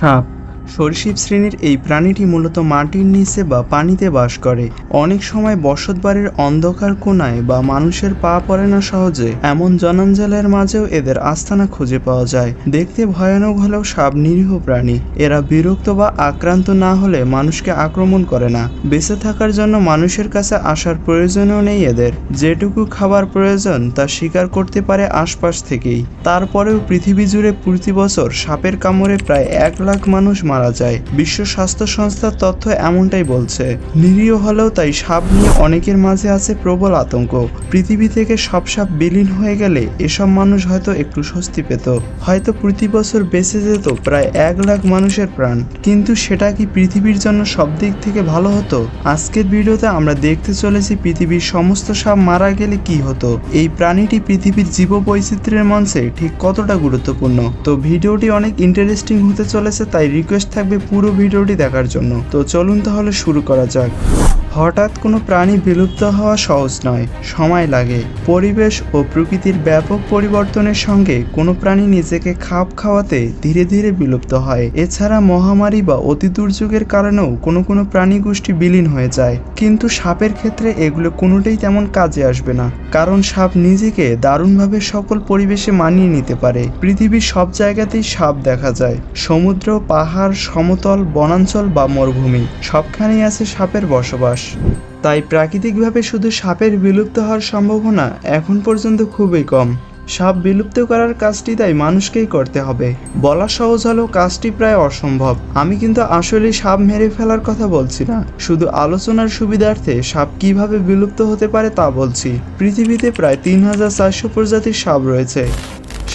সাপ সরীসৃপ শ্রেণির এই প্রাণীটি মূলত মাটির নিচে বা পানিতে বাস করে। অনেক সময় বসতবাড়ির অন্ধকার কোণায় বা মানুষের পা পড়ে না সহজে, এমন জনাঞ্জলের মাঝেও এদের আস্তানা খুঁজে পাওয়া যায়। দেখতে ভয়ানক হলেও সাপ নিরীহ প্রাণী। এরা বিরক্ত বা আক্রান্ত না হলে মানুষকে আক্রমণ করে না। বেঁচে থাকার জন্য মানুষের কাছে আসার প্রয়োজনও নেই এদের। যেটুকু খাবার প্রয়োজন তা শিকার করতে পারে আশপাশ থেকেই। তারপরেও পৃথিবী জুড়ে প্রতি বছর সাপের কামড়ে প্রায় এক লাখ মানুষ মারা যায়। বিশ্ব স্বাস্থ্য সংস্থার তথ্য এমনটাই বলছে। নিরীহ হলেও তাই সাপ নিয়ে অনেকের মাঝে আছে প্রবল আতঙ্ক। পৃথিবী থেকে সব সাপ বিলীন হয়ে গেলে এসব মানুষ হয়তো একটু স্বস্তি পেত। হয়তো প্রতি বছর বেঁচে যেত প্রায় এক লাখ মানুষের প্রাণ। কিন্তু সেটা কি পৃথিবীর জন্য সব দিক থেকে ভালো হতো? আজকের ভিডিওতে আমরা দেখতে চলেছি পৃথিবীর সমস্ত সাপ মারা গেলে কি হতো। এই প্রাণীটি পৃথিবীর জীব বৈচিত্র্যের মঞ্চে ঠিক কতটা গুরুত্বপূর্ণ? তো ভিডিওটি অনেক ইন্টারেস্টিং হতে চলেছে, তাই রিকোয়েস্ট থাকবে পুরো ভিডিওটি দেখার জন্য। তো চলুন তাহলে শুরু করা যাক। হঠাৎ কোনো প্রাণী বিলুপ্ত হওয়া সহজ নয়, সময় লাগে। পরিবেশ ও প্রকৃতির ব্যাপক পরিবর্তনের সঙ্গে কোনো প্রাণী নিজেকে খাপ খাওয়াতে ধীরে ধীরে বিলুপ্ত হয়। এছাড়া মহামারী বা অতি দুর্যোগের কারণেও কোনো কোনো প্রাণী গোষ্ঠী বিলীন হয়ে যায়। কিন্তু সাপের ক্ষেত্রে এগুলো কোনোটাই তেমন কাজে আসবে না, কারণ সাপ নিজেকে দারুণভাবে সকল পরিবেশে মানিয়ে নিতে পারে। পৃথিবীর সব জায়গাতেই সাপ দেখা যায়। সমুদ্র, পাহাড় সমতল, বনাঞ্চল বা মরুভূমি, সবখানেই আছে সাপের বসবাস। তাই প্রাকৃতিকভাবে শুধু সাপের বিলুপ্ত হওয়ার সম্ভাবনা এখন পর্যন্ত খুবই কম। সাপ বিলুপ্ত করার কাজটি তাই মানুষকেই করতে হবে। বলা সহজ হলেও কাজটি প্রায় অসম্ভব। আমি কিন্তু আসলে সাপ মেরে ফেলার কথা বলছি না। শুধু আলোচনার সুবিধার্থে সাপ কীভাবে বিলুপ্ত হতে পারে তা বলছি। পৃথিবীতে প্রায় তিন হাজার চারশো প্রজাতির সাপ রয়েছে।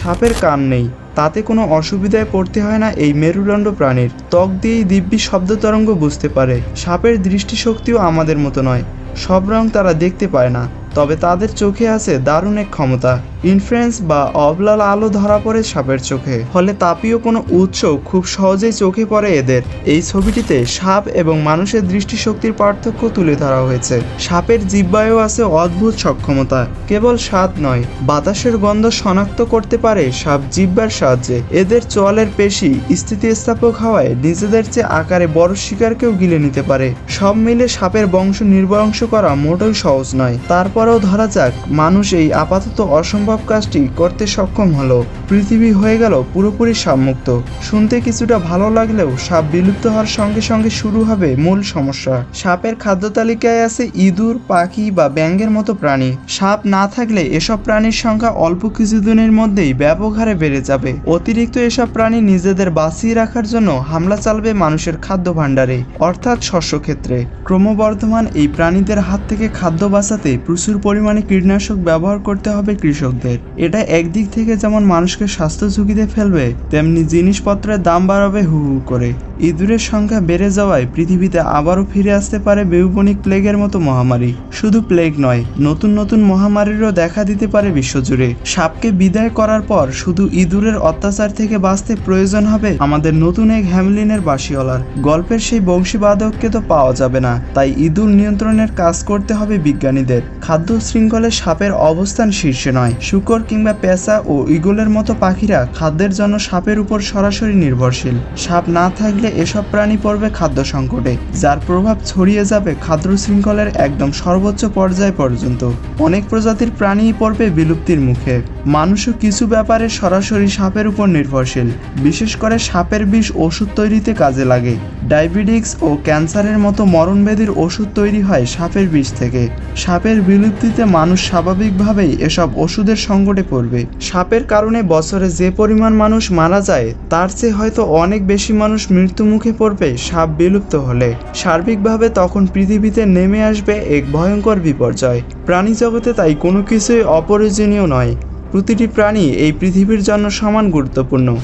সাপের কান নেই। তাতে কোনো অসুবিধায় পড়তে হয় না এই মেরুদণ্ড প্রাণীর। ত্বক দিয়েই দিব্যি শব্দ তরঙ্গ বুঝতে পারে। সাপের দৃষ্টিশক্তিও আমাদের মতো নয়। সব রং তারা দেখতে পায় না। তবে তাদের চোখে আছে দারুণ এক ক্ষমতা। ইনফ্লুয়েন্স বা অবলাল আলো ধরা পড়ে সাপের চোখে। ফলে তাপীয় কোনো উৎস খুব সহজেই চোখে পড়ে এদের। এই ছবিটিতে সাপ এবং মানুষের দৃষ্টিশক্তির পার্থক্য তুলে ধরা হয়েছে। সাপের জিব্বায়ও আছে অদ্ভুত সক্ষমতা। কেবল স্বাদ নয়, বাতাসের গন্ধ শনাক্ত করতে পারে সাপ জিব্বার সাহায্যে। এদের চোয়ালের পেশি স্থিতিস্থাপক হওয়ায় নিজেদের চেয়ে আকারে বড় শিকারকেও গিলে নিতে পারে। সব মিলে সাপের বংশ নির্বংশ করা মোটেও সহজ নয়। তারপরেও ধরা যাক, মানুষ এই আপাতত অসম্ভব কাজটি করতে সক্ষম হলো। পৃথিবী হয়ে গেল পুরোপুরি সাপমুক্ত। শুনতে কিছুটা ভালো লাগলেও সাপ বিলুপ্ত হওয়ার সঙ্গে সঙ্গে শুরু হবে মূল সমস্যা। সাপের খাদ্য তালিকায় আছে ইঁদুর, পাখি বা ব্যাঙের মতো প্রাণী। সাপ না থাকলে এসব প্রাণীর সংখ্যা অল্প কিছুদিনের মধ্যেই ব্যাপক হারে বেড়ে যাবে। অতিরিক্ত এসব প্রাণী নিজেদের বাঁচিয়ে রাখার জন্য হামলা চালাবে মানুষের খাদ্য ভাণ্ডারে, অর্থাৎ শস্যক্ষেত্রে। ক্রমবর্ধমান এই প্রাণীদের হাত থেকে খাদ্য বাঁচাতে প্রচুর পরিমাণে কীটনাশক ব্যবহার করতে হবে কৃষকদের। এটা একদিক থেকে যেমন মানুষকে স্বাস্থ্য ঝুঁকিতে ফেলবে, তেমনি জিনিসপত্রের দাম বাড়াবে হু হু করে। ইঁদুরের সংখ্যা বেড়ে যাওয়ায় পৃথিবীতে আবারও ফিরে আসতে পারে বেউবনিক প্লেগের মতো মহামারী। শুধু প্লেগ নয়, নতুন নতুন মহামারীরও দেখা দিতে পারে বিশ্বজুড়ে। সাপকে বিদায় করার পর শুধু ইঁদুরের অত্যাচার থেকে বাঁচতে প্রয়োজন হবে আমাদের নতুন এক হ্যামলিনের বাসিওয়ালার গল্পের সেই বংশীবাদককে তো পাওয়া যাবে না, তাই ইঁদুর নিয়ন্ত্রণের কাজ করতে হবে বিজ্ঞানীদের। খাদ্য শৃঙ্খলে সাপের অবস্থান শীর্ষে নয়, শুকর কিংবা পেঁচা ও ইগলের মতো পাখিরা খাদ্যের জন্য সাপের উপর সরাসরি নির্ভরশীল। সাপ না থাকলে এসব প্রাণী পড়বে খাদ্য সংকটে, যার প্রভাব ছড়িয়ে যাবে খাদ্য শৃঙ্খলের একদম সর্বোচ্চ পর্যায় পর্যন্ত। অনেক প্রজাতির প্রাণীই পড়বে বিলুপ্তির মুখে। মানুষও কিছু ব্যাপারে সরাসরি সাপের উপর নির্ভরশীল। বিশেষ করে সাপের বিষ ওষুধ তৈরিতে কাজে লাগে। ডায়াবেটিক্স ও ক্যান্সারের মতো মরণব্যাধির ওষুধ তৈরি হয় সাপের বিষ থেকে। সাপের বিলুপ্তিতে মানুষ স্বাভাবিকভাবেই এসব ওষুধের সংকটে পড়বে। সাপের কারণে বছরে যে পরিমাণ মানুষ মারা যায়, তার চেয়ে হয়তো অনেক বেশি মানুষ মৃত্যু মুখে পড়বে, সাপ বিলুপ্ত হলে। সার্বিকভাবে তখন পৃথিবীতে নেমে আসবে এক ভয়ঙ্কর বিপর্যয়। প্রাণী জগতে তাই কোনো কিছুই অপরিজনীয় নয়। প্রতিটি প্রাণী এই পৃথিবীর জন্য সমান গুরুত্বপূর্ণ।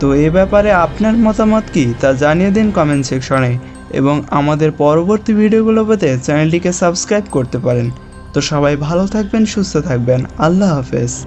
তো এ ব্যাপারে আপনার মতামত কি তা জানিয়ে দিন কমেন্ট সেকশনে এবং আমাদের পরবর্তী ভিডিওগুলো পেতে চ্যানেলটিকে সাবস্ক্রাইব করতে পারেন। তো সবাই ভালো থাকবেন, সুস্থ থাকবেন। আল্লাহ হাফেজ।